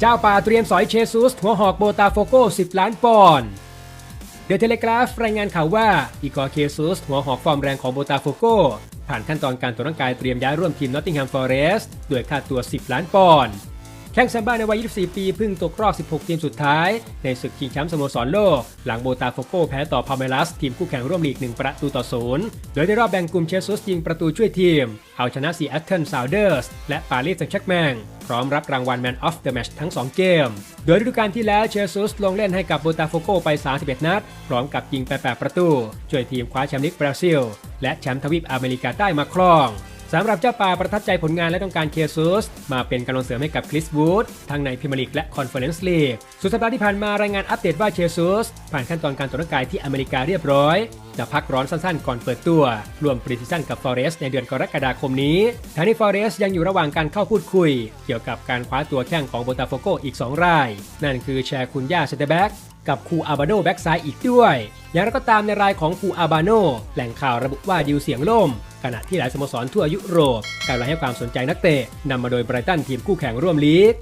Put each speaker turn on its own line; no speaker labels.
เจ้าป่าเตรียมสอยเชซุสหัวหอกโบตาโฟโก 10 ล้านปอนด์เดอะเทเลกราฟรายงานข่าวว่าอีกอร์เคซุสหัวหอกฟอร์มแรงของโบตาโฟโก ผ่านขั้นตอนการตรวจร่างกายเตรียมย้ายร่วมทีมนอตติงแฮมฟอเรสต์ด้วยค่าตัว 10 ล้านปอนด์ แข้งแซมบ้าในวัย 24 ปีเพิ่งตกรอบ 16 ทีมสุดท้าย ในศึกชิงแชมป์สโมสรโลก หลังโบตาโฟโกแพ้ต่อพาเมลัส ทีมคู่แข่งร่วมลีก 1 ประตูต่อศูนย์โดยในรอบแบ่งกลุ่มเชซุสยิงประตูช่วยทีม เอาชนะซีแอตเทิลซาวเดอร์สและปารีสแซงต์แชร์กแมงพร้อมรับรางวัล Man of the Match ทั้ง 2 เกม โดยฤดูกาลที่แล้วเชซุสลงเล่นให้กับโบตาโฟโกไป 31 นัด พร้อมกับยิงไป8ประตู ช่วยทีมคว้าแชมป์ลีกบราซิล และแชมป์ทวีปอเมริกาใต้มาครอง สำหรับเจ้าป่าประทับใจผลงานและต้องการเคซุสมาเป็นกำลังเสริมให้กับคริสวูดทั้งในพรีเมียร์ลีกและคอนเฟอเรนซ์ลีกสุดสัปดาห์ที่ผ่านมารายงานอัปเดตว่าเชซุสผ่านขั้นตอนการตรวจร่างกายที่อเมริกาเรียบร้อยจะพักร้อนสั้นๆก่อนเปิดตัว รวมปริซิชั่นกับฟอเรสในเดือนกรกฎาคมนี้ทางนี้ฟอเรสยังอยู่ระหว่างการเข้าพูดคุย เกี่ยวกับการคว้าตัวแข้งของโบตาโฟโกอีก 2 ราย นั่นคือแชร์คุนย่าเซเตแบ็กกับคูอาบาโนแบ็กซ้ายอีกด้วย อย่างไรก็ตามในรายของคูอาบาโนแหล่งข่าวระบุว่าดิวเสียงล่ม ขณะที่หลายสโมสรทั่วยุโรปกำลังให้ความสนใจนักเตะนำมาโดยไบรตันทีมคู่แข่งร่วมลีก